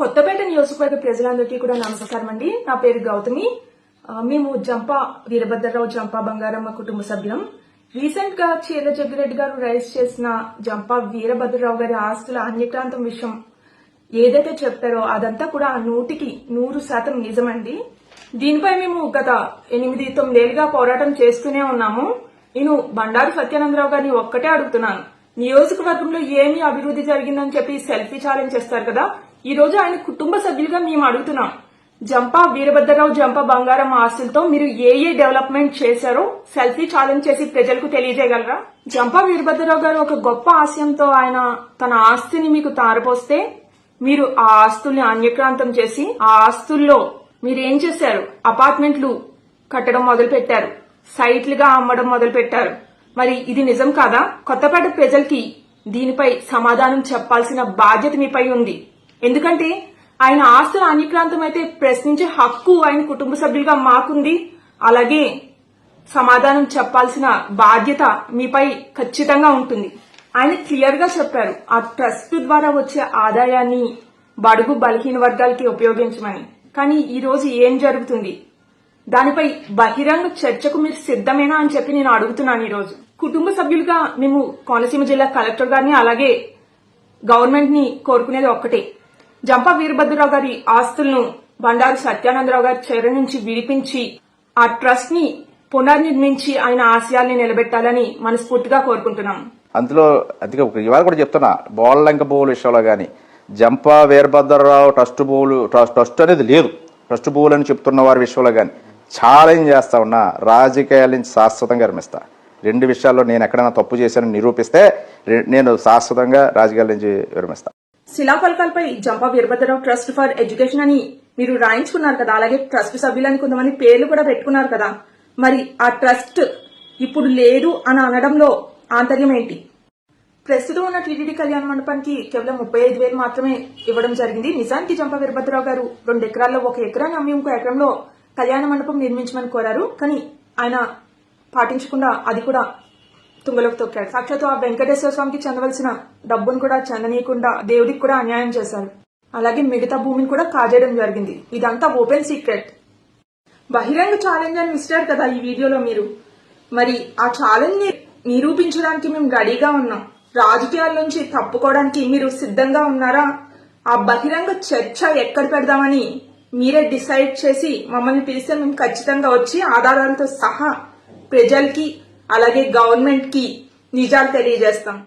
కొత్తపేట నియోజకవర్గ ప్రజలందరికీ కూడా నమస్కారం అండి. నా పేరు గౌతమి. మేము జంపా వీరభద్రరావు జంపా బంగారమ్మ కుటుంబ సభ్యులం. రీసెంట్గా చీల జగ్గిరెడ్డి గారు రైజ్ చేసిన జంపా వీరభద్రరావు గారి ఆస్తుల అన్యక్రాంతం విషయం ఏదైతే చెప్పారో అదంతా కూడా నూటికి నూరు శాతం నిజమండి. దీనిపై మేము గత ఎనిమిది తొమ్మిదేళ్ళుగా పోరాటం చేస్తూనే ఉన్నాము. నేను బండారు సత్యానందరావు గారిని ఒక్కటే అడుగుతున్నాను. నియోజకవర్గంలో ఏమి అభివృద్ధి జరిగిందని చెప్పి సెల్ఫీ ఛాలెంజ్ చేస్తారు కదా. ఈ రోజు ఆయన కుటుంబ సభ్యులుగా మేము అడుగుతున్నాం. జంపా వీరభద్రరావు జంపా బంగారం ఆస్తులతో మీరు ఏ ఏ డెవలప్మెంట్ చేశారో సెల్ఫీ ఛాలెంజ్ చేసి ప్రజలకు తెలియజేయగలరా? జంపా వీరభద్రరావు గారు ఒక గొప్ప ఆశయంతో ఆయన తన ఆస్తిని మీకు తారపోస్తే మీరు ఆ ఆస్తుల్ని అన్యక్రాంతం చేసి ఆ ఆస్తుల్లో మీరు ఏం చేశారు? అపార్ట్మెంట్లు కట్టడం మొదలు పెట్టారు సైట్లుగా అమ్మడం మొదలు పెట్టారు మరి ఇది నిజం కాదా? కొత్తపేట ప్రజలకి దీనిపై సమాధానం చెప్పాల్సిన బాధ్యత మీపై ఉంది. ఎందుకంటే ఆయన ఆస్తులు అన్యప్రాంతం అయితే ప్రశ్నించే హక్కు ఆయన కుటుంబ సభ్యులుగా మాకుంది. అలాగే సమాధానం చెప్పాల్సిన బాధ్యత మీపై ఖచ్చితంగా ఉంటుంది. ఆయన క్లియర్గా చెప్పారు ఆ ట్రస్ట్ ద్వారా వచ్చే ఆదాయాన్ని బడుగు బలహీన వర్గాలకి ఉపయోగించమని. కానీ ఈ రోజు ఏం జరుగుతుంది? దానిపై బహిరంగ చర్చకు మీరు సిద్ధమేనా అని చెప్పి నేను అడుగుతున్నాను ఈ రోజు కుటుంబ సభ్యులుగా మేము కోనసీమ జిల్లా కలెక్టర్ గారిని అలాగే గవర్నమెంట్ని కోరుకునేది ఒక్కటే. జంపా వీరభద్రరావు గారి ఆస్తులను బండారు సత్యానందరావు గారి చెర నుంచి విడిపించి ఆ ట్రస్ట్ని పునర్నిర్మించి ఆయన ఆశయాల్ని నిలబెట్టాలని మనస్ఫూర్తిగా కోరుకుంటున్నాం. అందులో అందుకే ఒక ఇవాళ కూడా చెప్తున్నా బోళ్ళంక భూముల విషయంలో కానీ జంపా వీరభద్రరావు ట్రస్ట్ భూములు ట్రస్ట్ ట్రస్ట్ అనేది లేదు. ట్రస్ట్ భూములు అని చెప్తున్న వారి విషయంలో కానీ ఛాలెంజ్ చేస్తా ఉన్నా రాజకీయాల నుంచి శాశ్వతంగా విరమిస్తా. రెండు విషయాల్లో నేను ఎక్కడైనా తప్పు చేశానని నిరూపిస్తే నేను శాశ్వతంగా రాజకీయాల నుంచి విరమిస్తా. శిలాఫలకాలపై Jampa Veerabhadrarao trust for education అని మీరు రాయించుకున్నారు కదా. అలాగే ట్రస్ట్ సభ్యులని కొంతమంది పేర్లు కూడా పెట్టుకున్నారు కదా. మరి ఆ ట్రస్ట్ ఇప్పుడు లేదు అని అనడంలో ఆంతర్యం ఏంటి? ప్రస్తుతం ఉన్న టీటీడీ కళ్యాణ మండపానికి కేవలం ముప్పై ఐదు వేలు మాత్రమే ఇవ్వడం జరిగింది. నిజానికి జంప వీరభద్రరావు గారు రెండు ఎకరాల్లో ఒక ఎకరాన్ని అమ్మి ఇంకో ఎకరంలో కళ్యాణ మండపం నిర్మించమని కోరారు. కానీ ఆయన పాటించకుండా అది కూడా తుంగలోకి తొక్కాడు. సాక్షాత్తు ఆ వెంకటేశ్వర స్వామికి చెందవలసిన డబ్బును కూడా చెందనీయకుండా దేవుడికి కూడా అన్యాయం చేశారు. అలాగే మిగతా భూమిని కూడా కాజేయడం జరిగింది. ఇదంతా ఓపెన్ సీక్రెట్. బహిరంగ ఛాలెంజ్ అని ఇస్తారు కదా ఈ వీడియోలో మీరు. మరి ఆ ఛాలెంజ్ని నిరూపించడానికి మేము రెడీగా ఉన్నాం. రాజకీయాల నుంచి తప్పుకోవడానికి మీరు సిద్ధంగా ఉన్నారా? ఆ బహిరంగ చర్చ ఎక్కడ పెడదామని మీరే డిసైడ్ చేసి మమ్మల్ని పిలిస్తే మేము ఖచ్చితంగా వచ్చి ఆధారాలతో సహా ప్రజలకి అలాగే గవర్నమెంట్కి నిజాలు తెలియజేస్తాం